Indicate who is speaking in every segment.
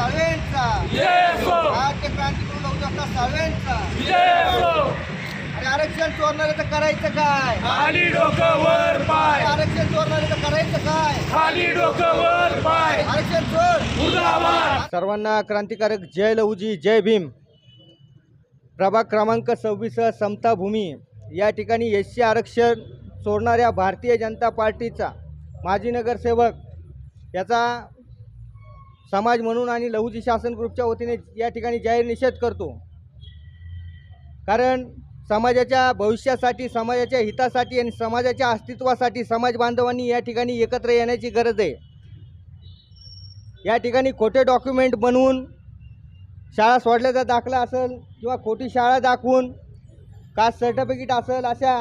Speaker 1: सावेंचा.
Speaker 2: राज्य क्रांतिकडून
Speaker 1: उद्धव सावेंचा. आणि आरक्षण चोरणारे तर करायचं काय?
Speaker 2: खाली डोकं वर पाय.
Speaker 1: आरक्षण चोरणारे तर करायचं काय?
Speaker 2: खाली डोकं वर पाय.
Speaker 1: आरक्षण चोर.
Speaker 2: उदावा
Speaker 1: सर्वांना क्रांतिकारक जय लहूजी जय भीम. प्रभाग क्रमांक सव्वीस समता भूमी. या ठिकाणी एस सी आरक्षण चोरणाऱ्या भारतीय जनता पार्टीचा माजी नगरसेवक याचा समाज म्हणून आणि लहुजी शासन ग्रुपच्या वतीने या ठिकाणी जाहीर निषेध करतो. कारण समाजाच्या भविष्यासाठी समाजाच्या हितासाठी आणि समाजाच्या अस्तित्वासाठी समाज बांधवांनी या ठिकाणी एकत्र येण्याची गरज आहे. या ठिकाणी खोटे डॉक्युमेंट बनवून शाळा सोडल्याचा दाखला असेल किंवा खोटी शाळा दाखवून कास्ट सर्टिफिकेट असेल अशा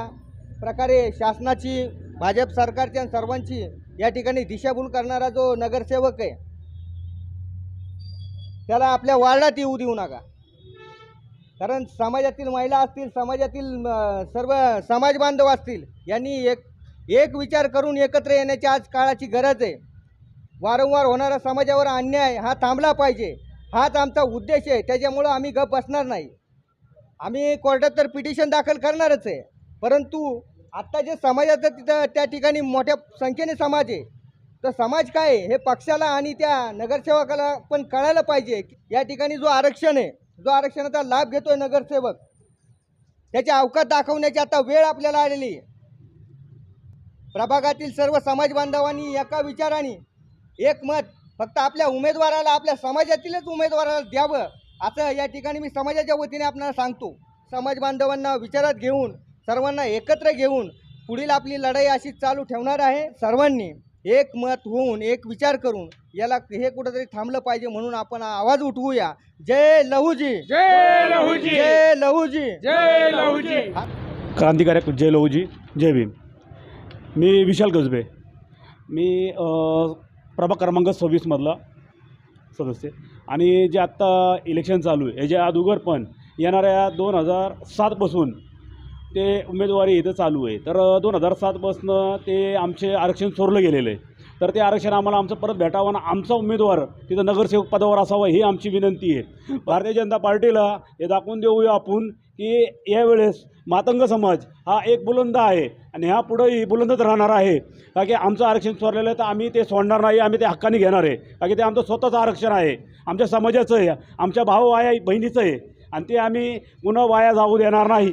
Speaker 1: प्रकारे शासनाची भाजप सरकारच्या आणि सर्वांची या ठिकाणी दिशाभूल करणारा जो नगरसेवक आहे त्याला आपल्या वार्डात येऊ देऊ नका. कारण समाजातील महिला असतील समाजातील सर्व समाज बांधव असतील यांनी एक एक विचार करून एकत्र येण्याची आज काळाची गरज आहे. वारंवार होणारा समाजावर अन्याय हा थांबला पाहिजे. हाच आमचा उद्देश आहे. त्याच्यामुळं आम्ही गप बसणार नाही. आम्ही कोर्टात तर पिटिशन दाखल करणारच आहे. परंतु आत्ता जे समाजाचं तिथं त्या ठिकाणी मोठ्या संख्येने समाज आहे तर समाज काय हे पक्षाला आणि त्या नगरसेवकाला पण कळायला पाहिजे. या ठिकाणी जो आरक्षण आहे जो आरक्षणाचा लाभ घेतोय नगरसेवक त्याची अवकात दाखवण्याची आता वेळ आपल्याला आलेली आहे. प्रभागातील सर्व समाज बांधवांनी एका विचाराने एक मत फक्त आपल्या उमेदवाराला आपल्या समाजातीलच उमेदवाराला द्यावं असं या ठिकाणी मी समाजाच्या वतीने आपल्याला सांगतो. समाज बांधवांना विचारात घेऊन सर्वांना एकत्र घेऊन पुढील आपली लढाई अशीच चालू ठेवणार आहे. सर्वांनी एक मत होऊन एक विचार करून याला हे कुठंतरी थांबलं पाहिजे म्हणून आपण आवाज उठवूया. जय लहूजी.
Speaker 2: जय लहुजी.
Speaker 1: जय लहूजी.
Speaker 2: जय लहुजी.
Speaker 3: क्रांतिकारक जय लहुजी. जय भीम. मी विशाल गजबे मी प्रभाग क्रमांक सव्वीसमधला सदस्य. आणि जे आत्ता इलेक्शन चालू आहे याच्या अगोदर पण येणाऱ्या दोन हजार सातपासून ते उमेदवारी इथं चालू आहे. तर दोन हजार सातपासनं ते आमचे आरक्षण चोरलं गेलेलं आहे. तर ते आरक्षण आम्हाला आमचं परत भेटावं आणि आमचा उमेदवार तिथं नगरसेवक पदावर असावा ही आमची विनंती आहे. भारतीय जनता पार्टीला हे दाखवून देऊया आपण की यावेळेस मातंग समाज हा एक बुलंद आहे आणि ह्या पुढंही बुलंदच राहणार आहे. का की आमचं आरक्षण चोरलेलं आहे तर आम्ही ते सोडणार नाही आम्ही ते हक्काने घेणार आहे. का की ते आमचं स्वतःचं आरक्षण आहे. आमच्या समाजाचं आहे आमच्या भाऊ आहे बहिणीचं आहे आणि ते आम्ही पुन्हा वाया जाऊ देणार नाही.